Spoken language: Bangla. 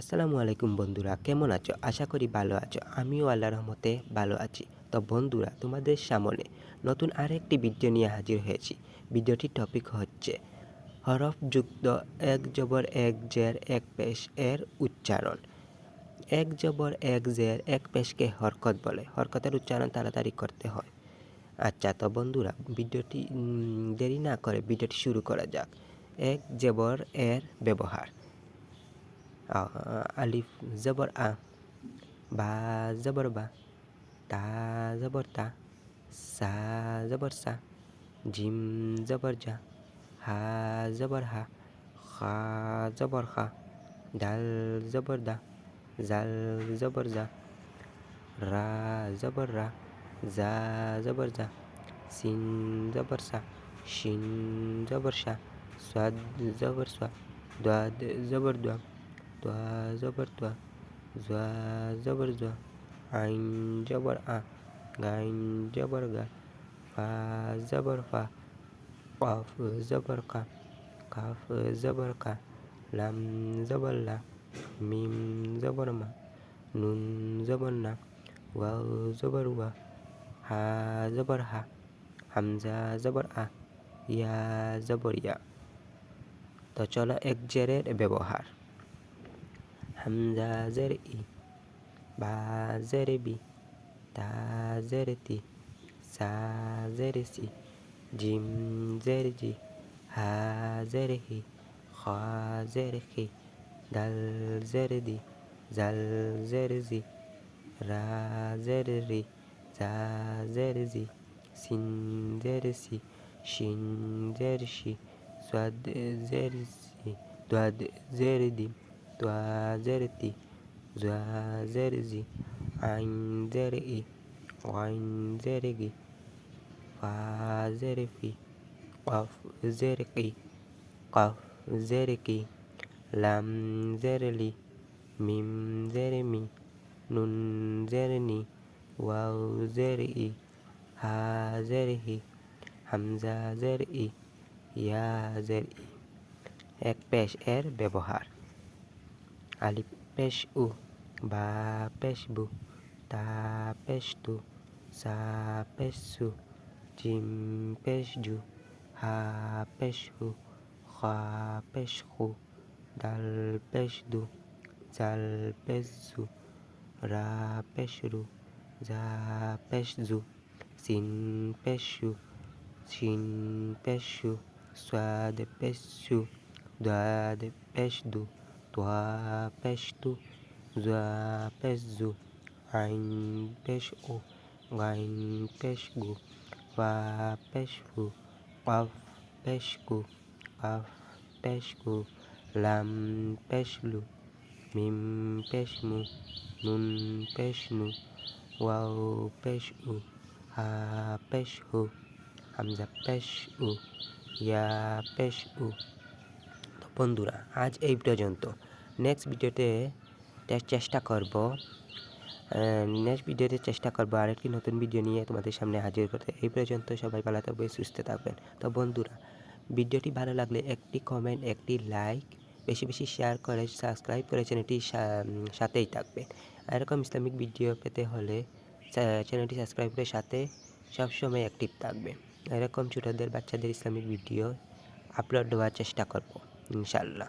আসসালামু আলাইকুম বন্ধুরা, কেমন আছো? আশা করি ভালো আছো। আমিও আল্লাহর রহমতে ভালো আছি। তো বন্ধুরা, তোমাদের সামনে নতুন আরেকটি ভিডিও নিয়ে হাজির হয়েছি। ভিডিওটির টপিক হচ্ছে হরফযুক্ত এক জবর এক জের এক পেশ এর উচ্চারণ। এক জবর এক জের এক পেশকে হরকত বলে। হরকতের উচ্চারণ তাড়াতাড়ি করতে হয়। আচ্ছা তো বন্ধুরা, ভিডিওটি দেরি না করে ভিডিওটি শুরু করা যাক। এক জবর এর ব্যবহার। আ- আলিফ জবর আ বা জবর বা তা জবর তা সা জবর সা জিম জবর জা হা জবর হা খা জবর খা ডাল জবর দা জাল জবর জা রা জবর রা জা জবর জা সিন জবর সা শিন জবর শা সাদ জবর সা দাদ জবর দা তোয়া জবর জোয়া জবর জোয়া আইন জবর আ গাইন জবর গা ফা জবর জবর কাফ জবর কা লাম জবর লা মিম জবর মা নুন জবর না ওয়াও জবর ওয়া হা জবর হা হামজা জবর আ ইয়া জবর ইয়া তো চলো এক জেরের ব্যবহার হামজা জের ই বা জের বি তা জের তি সা জের সি জিম জের জি হা জের হি খা জের খি দাল জের দি জাল জের জি রা জের রি ই ওয়াইন জের গি ফা জের ফি কফ জের কি কফ জের কি লাম জের লি মিম জের মি নুন জের নি ই হা হামজা জের ই ইয়া জের ই এক পেশ এর ব্যবহার আলিফ পেশ উ বা পেশ বু তা পেশ তু সা পেশ সু জিম পেশ জু হা পেশ হু খা পেশ খু দাল পেশ দু জাল পেশ জু রা পেশ রু জা পেশ জু সিন পেশ সু শিন পেশ সু সাদ পেশ সু দাদ পেশ দু তোয়া পেশ জা পেশ জু আইন পেশ ও গাইন পেশ গু ফা পেশ ফু কফ পেশ কু কফ পেশ কু লাম পেশ লু মিম পেশ মু নুন পেশ নু ওয়াও পেশ উ হা পেশ হু হামজা পেশ উ ইয়া পেশ উ বন্ধুরা, আজ এই পর্যন্ত। নেক্সট ভিডিওতে চেষ্টা করব। নেক্সট ভিডিওতে চেষ্টা করব আরেকটি নতুন ভিডিও নিয়ে তোমাদের সামনে হাজির করতে। এই পর্যন্ত সবাই ভালো থাকবে, সুস্থ থাকবেন। তো বন্ধুরা ভিডিওটি ভালো লাগলে একটি কমেন্ট একটি লাইক বেশি বেশি শেয়ার করে সাবস্ক্রাইব করে চ্যানেলটির সাথেই থাকবেন। এরকম ইসলামিক ভিডিও পেতে হলে চ্যানেলটি সাবস্ক্রাইব করে সাথে সবসময় অ্যাক্টিভ থাকবে এরকম ছোটোদের, বাচ্চাদের ইসলামিক ভিডিও আপলোড দেওয়ার চেষ্টা করব ইনশাল্লাহ